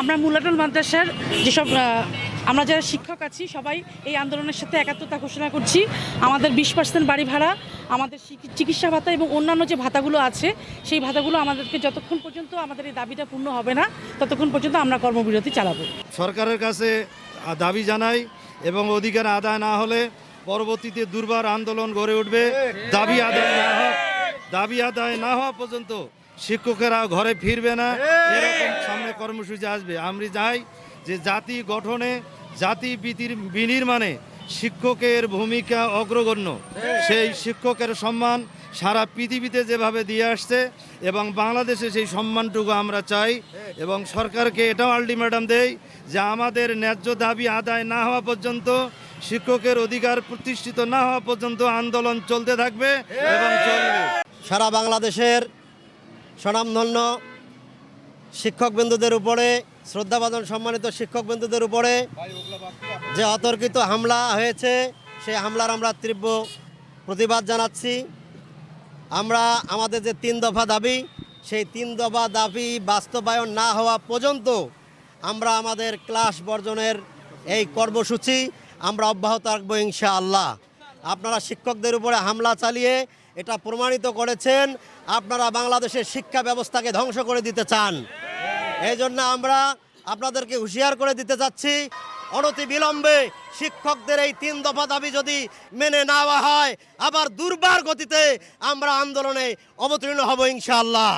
আমরা মুলাটুল মাদ্রাসার যেসব আমরা যারা শিক্ষক আছি সবাই এই আন্দোলনের সাথে একাত্মতা ঘোষণা করছি। আমাদের বিশ পার্সেন্ট বাড়ি ভাড়া আমাদের চিকিৎসা ভাতা এবং অন্যান্য যে ভাতাগুলো আছে সেই ভাতাগুলো আমাদেরকে যতক্ষণ পর্যন্ত আমাদের এই দাবিটা পূর্ণ হবে না ততক্ষণ পর্যন্ত আমরা কর্মবিরতি চালাবো। সরকারের কাছে দাবি জানাই এবং অধিকার আদায় না হলে পরবর্তীতে দুর্বার আন্দোলন গড়ে উঠবে। দাবি আদায় না হওয়া দাবি আদায় না হওয়া পর্যন্ত শিক্ষকেরা ঘরে ফিরবে না। এরকম সামনে কর্মসূচি আসবে। আমি চাই যে জাতি গঠনে জাতি বিতির বিনির্মাণে শিক্ষকের ভূমিকা অগ্রগণ্য। সেই শিক্ষকের সম্মান সারা পৃথিবীতে যেভাবে দিয়ে আসছে এবং বাংলাদেশে সেই সম্মানটুকু আমরা চাই এবং সরকারকে এটাও আলটিমেটাম দেই যে আমাদের ন্যায্য দাবি আদায় না হওয়া পর্যন্ত শিক্ষকের অধিকার প্রতিষ্ঠিত না হওয়া পর্যন্ত আন্দোলন চলতে থাকবে এবং চলবে। সারা বাংলাদেশের স্বনামধন্য শিক্ষকবৃন্দদের উপরে, শ্রদ্ধাভাজন সম্মানিত শিক্ষকবৃন্দদের উপরে যে অতর্কিত হামলা হয়েছে, সেই হামলার আমরা তীব্র প্রতিবাদ জানাচ্ছি। আমরা আমাদের যে তিন দফা দাবি, সেই তিন দফা দাবি বাস্তবায়ন না হওয়া পর্যন্ত আমরা আমাদের ক্লাস বর্জনের এই কর্মসূচি আমরা অব্যাহত রাখব ইনশাআল্লাহ। আপনারা শিক্ষকদের উপরে হামলা চালিয়ে এটা প্রমাণিত করেছেন। আপনারা বাংলাদেশের শিক্ষা ব্যবস্থাকে ধ্বংস করে দিতে চান। এই জন্য আমরা আপনাদেরকে হুঁশিয়ার করে দিতে চাচ্ছি, অনতি বিলম্বে শিক্ষকদের এই তিন দফা দাবি যদি মেনে নেওয়া হয়, আবার দুর্বার গতিতে আমরা আন্দোলনে অবতীর্ণ হব ইনশাআল্লাহ।